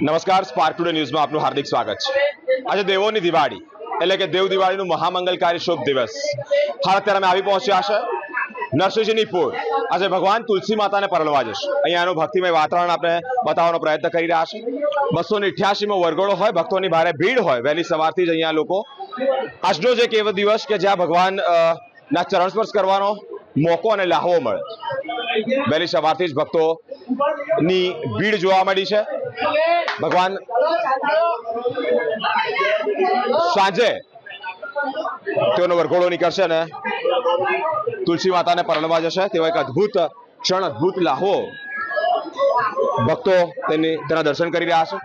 નમસ્કાર spark today ન્યૂઝમાં આપનું હાર્દિક સ્વાગત છે. આજે દેવોની દિવાળી, એટલે કે દેવ દિવાળીનું મહામંગલકારી શુભ દિવસ. હાલ અત્યારે અમે આવી પહોંચ્યા છે નરસિંહજીની પૂર. આજે ભગવાન તુલસી માતાને પરણવા જશે. અહીંયાનું ભક્તિમય વાતાવરણ આપણે બતાવવાનો પ્રયત્ન કરી રહ્યા છે બસો ને અઠ્યાસીમો વરઘોડો હોય, ભક્તોની ભારે ભીડ હોય, વહેલી સવારથી જ અહીંયા લોકો આજનો જ એક એવો દિવસ કે જ્યાં ભગવાન ના ચરણ સ્પર્શ કરવાનો મોકો અને લાહવો મળે. વહેલી સવારથી જ ભક્તોની ભીડ જોવા મળી છે. ભગવાન, સાંજે તેઓનો વરઘોડો નીકળશે અને તુલસી માતાને પરણવા જશે. તેવા એક અદ્ભુત ક્ષણ, અદ્ભુત લાહો ભક્તો તેની, તેના દર્શન કરી રહ્યા છે.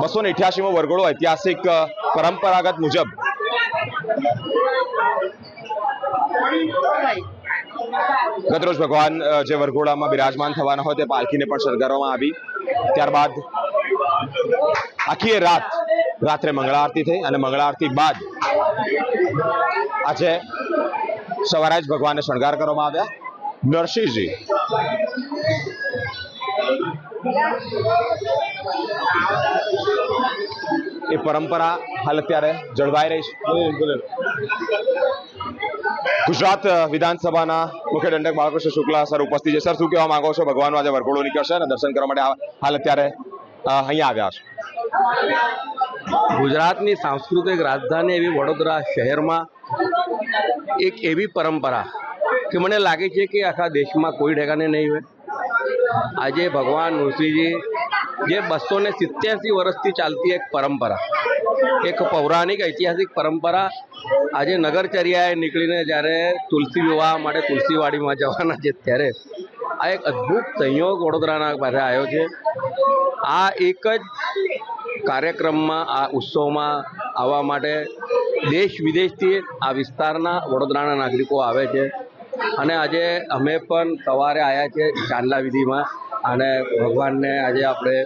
બસો ને અઠ્યાસીમો વરઘોડો ઐતિહાસિક પરંપરાગત મુજબ ગતરોજ ભગવાન જે વરઘોડામાં બિરાજમાન થવાના હોય તે પાલખીને પણ શણગારવામાં આવી. ત્યારબાદ આખી રાત રાત્રે મંગળા આરતી થઈ અને મંગળા આરતી બાદ આજે સવારે જ ભગવાનને શણગાર કરવામાં આવ્યા. નરસિંહજી. એ પરંપરા હાલ અત્યારે જળવાઈ રહી છે. ગુજરાત વિધાનસભાના મુખ્ય દંડક બાળકૃષ્ણ શુક્લા સર ઉપસ્થિત છે. સર, શું કહેવા માંગો છો? ભગવાનનો આજે વરઘોડો નીકળશે અને દર્શન કરવા માટે હાલ અત્યારે અહીંયા આવ્યા છે. ગુજરાતની સાંસ્કૃતિક રાજધાની એવી વડોદરા શહેરમાં એક એવી પરંપરા કે મને લાગે છે કે આખા દેશમાં કોઈ ઠેકાને નહીં હોય. આજે ભગવાન નૃસિંહજી, જે બસો ને સિત્યાસી વર્ષથી ચાલતી એક પરંપરા, એક પૌરાણિક ઐતિહાસિક પરંપરા આજે નગરચર્યાએ નીકળીને જ્યારે તુલસી વિવાહ માટે તુલસીવાડીમાં જવાના છે ત્યારે આ એક અદ્ભુત સંયોગ વડોદરાના પાસે આવ્યો છે. આ એક જ કાર્યક્રમમાં, આ ઉત્સવમાં આવવા માટે દેશ વિદેશથી આ વિસ્તારના વડોદરાના નાગરિકો આવે છે. અને આજે અમે પણ સવારે આવ્યા છે ચાંદલા વિધિમાં અને ભગવાનને આજે આપણે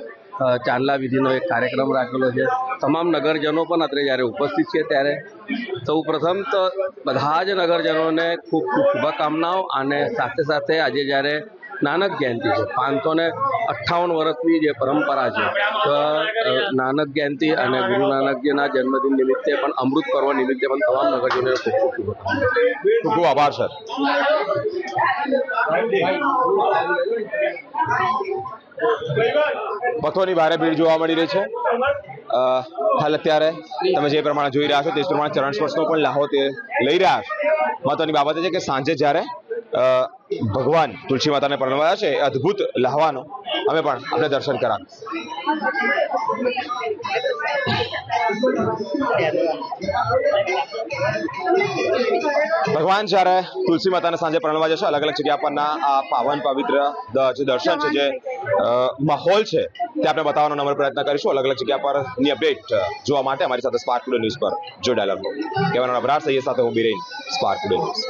ચાંદલા વિધિનો એક કાર્યક્રમ રાખેલો છે. તમામ નગરજનો પણ અત્રે જ્યારે ઉપસ્થિત છે ત્યારે સૌ પ્રથમ તો બધા જ નગરજનોને ખૂબ ખૂબ શુભકામનાઓ અને સાથે સાથે આજે જ્યારે નાનક જયંતિ છે પાંચસો ને અઠ્ઠાવન વર્ષની જે પરંપરા છે તો નાનક જયંતિ અને ગુરુ નાનકજીના જન્મદિન નિમિત્તે પણ અમૃત પર્વ નિમિત્તે પણ તમામ નગરજનોને ખૂબ ખૂબ શુભકામના ખૂબ ખૂબ આભાર સર. ભક્તોની ભારે ભીડ જોવા મળી રહી છે. હાલ અત્યારે તમે જે પ્રમાણે જોઈ રહ્યા છો તે પ્રમાણે ચરણ સ્પર્શનો પણ લાહો તે લઈ રહ્યા છે. મહત્વની બાબત એ છે કે સાંજે જ્યારે ભગવાન તુલસી માતાને પરણવાયા છે અદ્ભુત લાહવાનો અમે પણ આપણે દર્શન કરા ભગવાન જ્યારે તુલસી માતાને સાંજે પ્રણવા જશે, અલગ અલગ જગ્યા પરના આ પાવન પવિત્ર દર્શન છે, જે માહોલ છે, તે આપણે બતાવવાનો નંબર પ્રયત્ન કરીશું. અલગ અલગ જગ્યા પરની અપડેટ જોવા માટે અમારી સાથે સ્પાર્ક ન્યૂઝ પર જોડાયેલા રહો. કહેવાનો અભરાર સાથે હું બિરેન સ્પાર્ક ન્યૂઝ